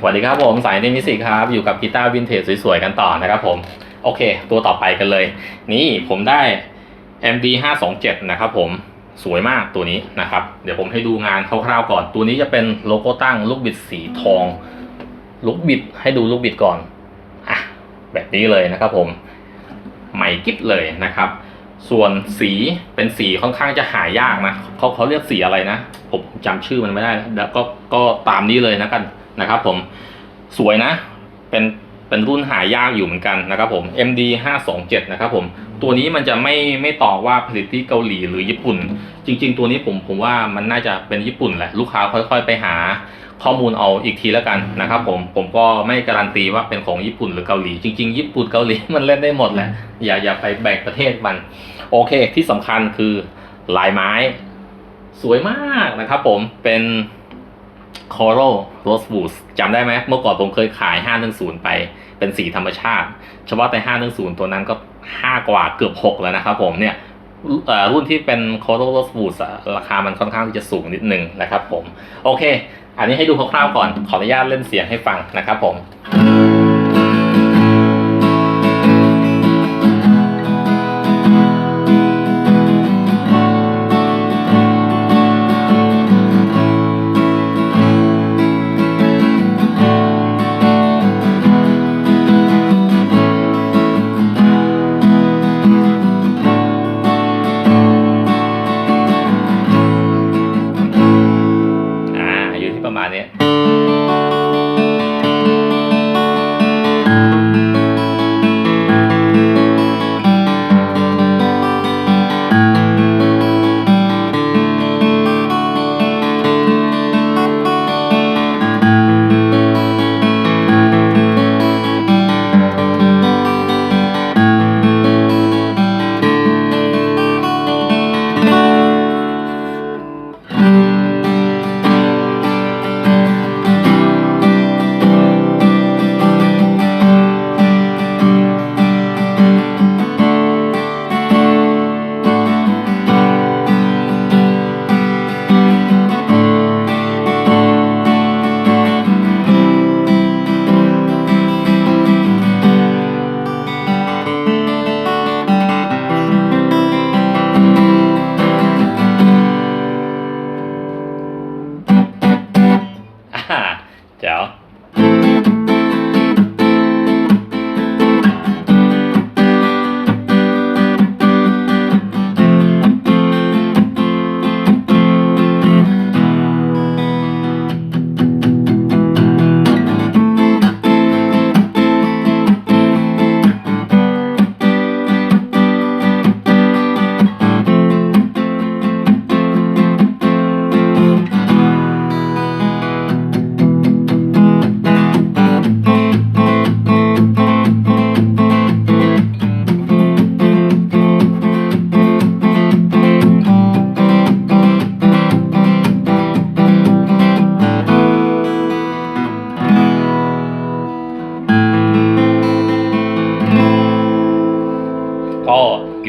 สวัสดีครับผมสายเนมิสิกครับ อยู่กับกีตาร์วินเทจสวยๆกันต่อนะครับผม โอเค ตัวต่อไปกันเลย นี่ผมได้ MD 527นะครับผมสวยมากตัวนี้นะครับ เดี๋ยวผมให้ดูงานคร่าวๆก่อน ตัวนี้จะเป็นโลโก้ตั้งลูกบิดสีทอง ลูกบิดให้ดูลูกบิดก่อนอะแบบนี้เลยนะครับผม ใหม่กิ๊บเลยนะครับ ส่วนสีเป็นสีค่อนข้างจะหายากนะเขาเขาเรียกสีอะไรนะ ผมจำชื่อมันไม่ได้แล้วก็ก็ตามนี้เลยนะกัน นะครับผมสวยนะ เป็นเป็นรุ่นหายากอยู่เหมือนกันนะครับผม MD 527นะครับผม ตัวนี้มันจะไม่ไม่ตอบว่าผลิตที่เกาหลีหรือญี่ปุ่น จริง ๆ ตัวนี้ผมผมว่ามันน่าจะเป็นญี่ปุ่นแหละลูกค้าค่อย ๆ ไปหาข้อมูลเอาอีกทีแล้วกันนะครับผมผมก็ไม่การันตีว่าเป็นของญี่ปุ่นหรือเกาหลี จริง ๆ ญี่ปุ่นเกาหลีมันเล่นได้หมดแหละอย่าอย่าไปแบ่งประเทศมัน โอเคที่สำคัญคือลายไม้ สวยมากนะครับผมเป็น Coral Rosewood จำได้ไหมเมื่อก่อนผมเคยขาย 510 ไปเป็นสีธรรมชาติ เฉพาะแต่ 510 ตัวนั้นก็ 5 กว่าเกือบ 6 แล้วนะครับผมเนี่ยรุ่นที่เป็น Coral Rosewood ราคามันค่อนข้างที่จะสูงนิดนึงนะครับผม โอเค อันนี้ให้ดูคร่าวๆก่อน ขออนุญาตเล่นเสียงให้ฟังนะครับผม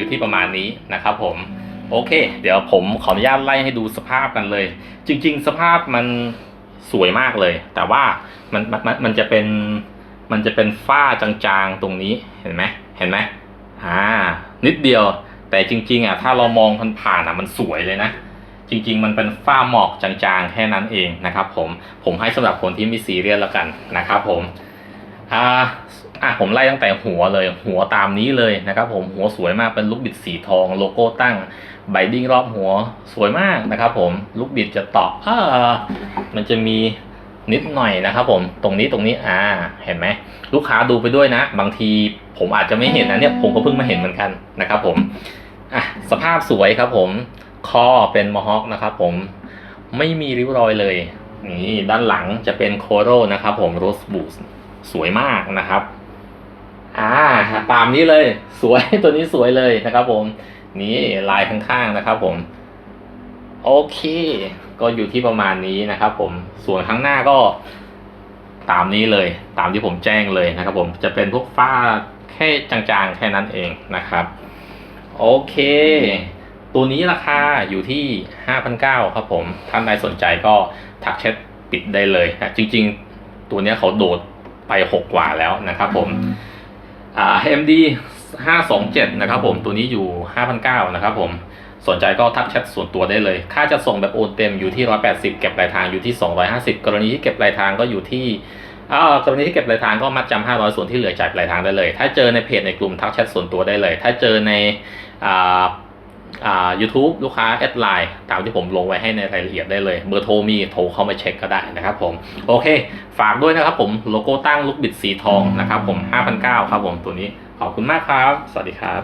ที่ประมาณนี้นะครับผมโอเค เดี๋ยวผมขออนุญาตไล่ให้ดูสภาพกันเลย จริง ๆ สภาพมันสวยมากเลย แต่ว่ามันมันมันจะเป็นมันจะเป็นฝ้าจางๆตรงนี้เห็นไหมเห็นไหมอ่านิดเดียวแต่จริง ๆอะถ้าเรามองผ่านๆอะมันสวยเลยนะ จริง ๆ มันเป็นฝ้าหมอกจางๆแค่นั้นเองนะครับผมผมให้สำหรับคนที่มีซีเรียสแล้วกันนะครับผม อ่าอะผมไล่ตั้งแต่หัวเลย หัวตามนี้เลยนะครับ ผมหัวสวยมากเป็นลูกบิดสีทองโลโก้ตั้งไบดิ้งรอบหัวสวยมากนะครับ ผมลูกบิดจะตอบอ่ามันจะมีนิดหน่อยนะครับ ผมตรงนี้ตรงนี้อ่า เห็นไหมลูกค้าดูไปด้วยนะ บางทีผมอาจจะไม่เห็นนะเนี่ยผมก็เพิ่งมาเห็นเหมือนกันนะครับ ผมอะสภาพสวยครับ ผมคอเป็นมอฮอคนะครับ ผมไม่มีริ้วรอยเลยนี่ด้านหลังจะเป็นโคโรนะครับ ผมโรสบูส สวยมากนะครับ อ่า ตามนี้เลย สวยตัวนี้สวยเลยนะครับ ผม นี่ลายข้างๆนะครับ ผม โอเค ก็อยู่ที่ประมาณนี้นะครับ ผม ส่วนข้างหน้าก็ตามนี้เลย ตามที่ผมแจ้งเลยนะครับ ผม จะเป็นพวกฝ้าแค่จางๆ แค่นั้นเองนะครับ โอเค ตัวนี้ราคาอยู่ที่ 5,900ครับผม ท่านใดสนใจก็ทักแชทปิดได้เลยนะ จริง ๆ ตัวนี้เขาโดด ไปหกกว่าแล้วนะครับผมอ่า AMD 527 นะครับผมตัวนี้อยู่ 5,900 นะครับผมสนใจก็ทักแชทส่วนตัวได้เลย ค่าจะส่งแบบโอนเต็มอยู่ที่ 180 เก็บปลายทางอยู่ที่ 250 กรณีที่เก็บปลายทางก็อยู่ที่อ่ากรณีที่เก็บปลายทางก็มัดจำ500 ส่วนที่เหลือจ่ายปลายทางได้เลย ถ้าเจอในเพจในกลุ่มทักแชทส่วนตัวได้เลย ถ้าเจอใน อ่าอ่า YouTube ลูกค้าแอดไลน์ตามที่ผมลงไว้ให้ในรายละเอียดได้เลย เบอร์โทรมีโทรเข้ามาเช็คก็ได้นะครับผม โอเค ฝากด้วยนะครับผมโลโก้ตั้งลูกบิดสีทองนะครับผม5,900ครับผมตัวนี้ขอบคุณมากครับ สวัสดีครับ